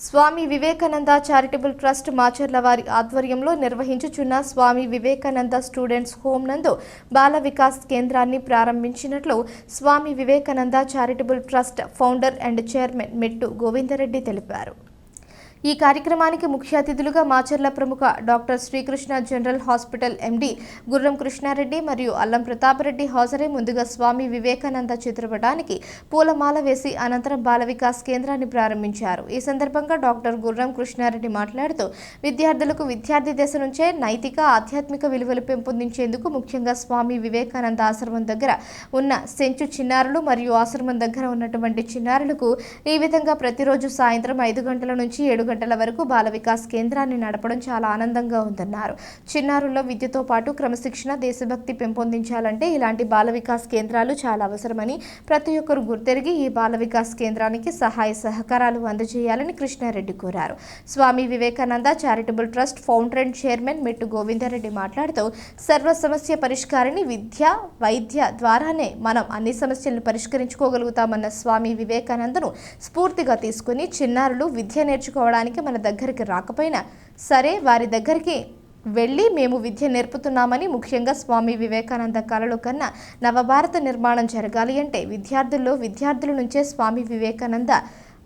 స్వామి Vivekananda charitable trust Macherla వారి ఆధ్వర్యంలో నిర్వహించుచున్న స్వామి వివేకానంద స్టూడెంట్స్ హోమ్ నందు బాల వికాస్ కేంద్రాన్ని ప్రారంభించినట్లు Swami Vivekananda charitable trust founder and chairman Mettu Govinda Reddy తెలిపారు. ఈ కార్యక్రమానికి ముఖ్య అతిథులుగా మాచర్ల ప్రముఖ doctor Srikrishna general hospital MD Gurram Krishna Reddy మరియు అల్లం ప్రతాపరెడ్డి హాజరై ముందుగా స్వామి వివేకానంద చిత్రపటానికి పూలమాల వేసి అనంతరం బాల వికాస్ కేంద్రాన్ని ప్రారంభించారు. ఈ సందర్భంగా డాక్టర్ గుర్రం కృష్ణారెడ్డి మాట్లాడుతూ విద్యార్థులకు విద్యార్థి దశ నుంచే నైతిక ఆధ్యాత్మిక విలువలు పెంపొందించేందుకు ముఖ్యంగా స్వామి వివేకానంద ఆశ్రమం దగ్గర ఉన్న సెంచు చిన్నారులు మరియు ఆశ్రమం దగ్గర ఉన్నటువంటి చిన్నారులకు ఈ విధంగా ప్రతిరోజు సాయంత్రం ఐదు గంటల నుంచి ఏడు గంటల వరకు బాల వికాస్ కేంద్రాన్ని నడపడం చాలా ఆనందంగా ఉందన్నారు. చిన్నారుల్లో విద్యతో పాటు క్రమశిక్షణ దేశభక్తి పెంపొందించాలంటే ఇలాంటి బాల వికాస్ కేంద్రాలు చాలా అవసరమని ప్రతి ఒక్కరు గుర్తెరిగి ఈ బాల వికాస్ కేంద్రానికి సహాయ సహకారాలు అందజేయాలని కృష్ణారెడ్డి కోరారు. Swami Vivekananda charitable trust founder chairman Mettu Govinda Reddy మాట్లాడుతూ సర్వ సమస్య పరిష్కారిని విద్య వైద్య ద్వారానే మనం అన్ని సమస్యలను పరిష్కరించుకోగలుగుతామన్న స్వామి వివేకానందను స్ఫూర్తిగా తీసుకుని చిన్నారులు విద్య నేర్చుకోవడానికి మన దగ్గరికి రాకపోయినా సరే వారి దగ్గరికి వెళ్ళి మేము విద్య నేర్పుతున్నామని ముఖ్యంగా స్వామి వివేకానంద కళలు కన్నా నవభారత నిర్మాణం జరగాలి అంటే విద్యార్థుల్లో విద్యార్థుల నుంచే స్వామి వివేకానంద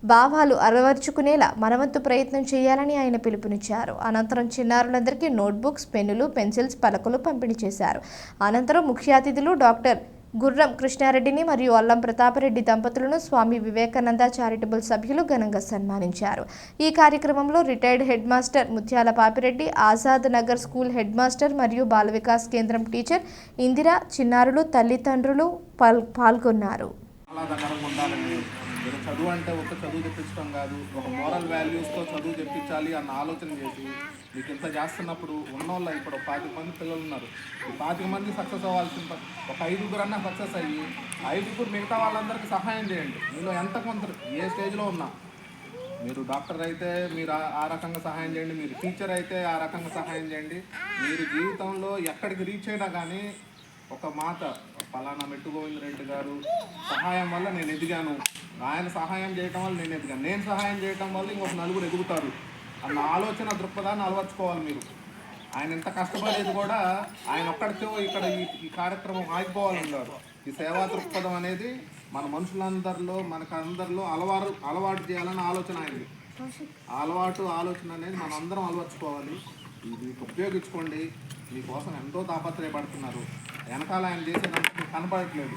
భావాలు అలవర్చుకునేలా మనవంతు ప్రయత్నం చేయాలని ఆయన పిలుపునిచ్చారు. అనంతరం చిన్నారులందరికీ నోట్బుక్స్ పెన్నులు పెన్సిల్స్ పలకలు పంపిణీ చేశారు. అనంతరం ముఖ్య అతిథులు డాక్టర్ గుర్రం కృష్ణారెడ్డిని మరియు అల్లం ప్రతాపరెడ్డి దంపతులను స్వామి వివేకానంద చారిటబుల్ సభ్యులు ఘనంగా సన్మానించారు. ఈ కార్యక్రమంలో retired head master Muthyala Papi Reddy Azad Nagar school head master మరియు బాల వికాస్ కేంద్రం టీచర్ ఇందిర చిన్నారులు తల్లిదండ్రులు పాల్ పాల్గొన్నారు. ఏదో మీరు చదువు అంటే ఒక చదువు తెప్పించడం కాదు ఒక మోరల్ వాల్యూస్తో చదువు తెప్పించాలి అన్న ఆలోచన చేసి మీకు ఇంత చేస్తున్నప్పుడు ఉన్నోళ్ళ ఇప్పుడు పాతిక మంది పిల్లలు ఉన్నారు. ఈ పాతిక మంది సక్సెస్ అవ్వాల్సిన ప- ఒక ఐదుగురన్నా సక్సెస్ అయ్యి ఐదుగురు మిగతా వాళ్ళందరికీ సహాయం చేయండి. మీలో ఎంత కొంత ఏ స్టేజ్లో ఉన్నా. మీరు డాక్టర్ అయితే మీరు ఆ రకంగా సహాయం చేయండి మీరు టీచర్ అయితే ఆ రకంగా సహాయం చేయండి. మీరు జీవితంలో ఎక్కడికి రీచ్ అయినా కానీ ఒక మాట పలానా మెట్టు గోవిందరెడ్డి గారు సహాయం వల్ల నేను ఎదిగాను. ఆయన సహాయం చేయటం వల్ల నేను ఎదిగాను. నేను సహాయం చేయటం వల్ల ఇంకొక నలుగురు ఎదుగుతారు అన్న ఆలోచన దృక్పథాన్ని అలవర్చుకోవాలి మీరు. ఆయన ఎంత కష్టపడేది కూడా ఆయన ఒక్కడితో ఇక్కడ ఈ ఈ కార్యక్రమం ఆగిపోవాలన్నారు. ఈ సేవా దృక్పథం అనేది మన మనుషులందరిలో మనకు అందరిలో అలవాటు అలవాటు చేయాలన్న ఆలోచన ఆయనది. అలవాటు ఆలోచన అనేది మనం అందరం అలవర్చుకోవాలి. ఇది ఉపయోగించుకోండి. మీకోసం ఎంతో తాపత్రయపడుతున్నారు. వెనకాల ఆయన చేసేదంతా కనపడట్లేదు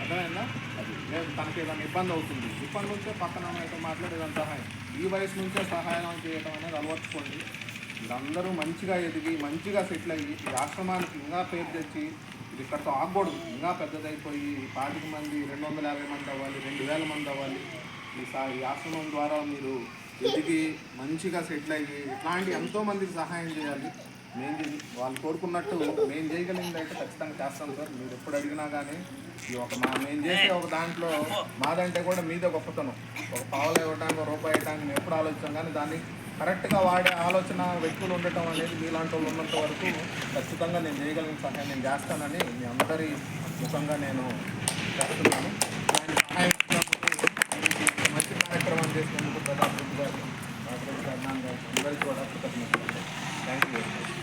అర్థమైందా? అది లేదు తనకి ఏదైనా ఇబ్బంది అవుతుంది. ఇప్పటి నుంచే పక్కన అయితే మాట్లాడేదాని సహాయం. ఈ వయసు నుంచే సహాయం చేయడం అనేది అలవర్చుకోండి వీళ్ళందరూ మంచిగా ఎదిగి మంచిగా సెటిల్ అయ్యి ఈ ఆశ్రమానికి ఇంకా పేరు తెచ్చి ఇది ఇక్కడతో ఆగకూడదు. ఇంకా పెద్దదైపోయి పాతిక మంది రెండు వందల యాభై మంది అవ్వాలి రెండు వేల మంది అవ్వాలి. ఈ సా ఈ ఆశ్రమం ద్వారా మీరు ఎదిగి మంచిగా సెటిల్ అయ్యి ఇట్లాంటి ఎంతోమందికి సహాయం చేయాలి. మేము వాళ్ళు కోరుకున్నట్టు మేము చేయగలిగింది అయితే ఖచ్చితంగా చేస్తాం సార్. మీరు ఎప్పుడు అడిగినా కానీ ఈ ఒక మా మేము చేసే ఒక దాంట్లో మాదంటే కూడా మీదే గొప్పతనం. ఒక పావులు ఇవ్వడానికి ఒక రూపాయి ఇవ్వడానికి మేము ఎప్పుడు ఆలోచించాం కానీ దాన్ని కరెక్ట్గా వాడే ఆలోచన వ్యక్తులు ఉండటం అనేది మీలాంటి వాళ్ళు ఉన్నంత వరకు ఖచ్చితంగా నేను చేయగలిగిన సహాయం నేను చేస్తానని మీ అందరి ముఖంగా నేను చేస్తున్నాను. దాని సహాయం మంచి కార్యక్రమాలు చేసినందుకు ప్రతాప్ రెడ్డి గారు గారు అందరికీ కూడా కృతజ్ఞతలు. Thank you very much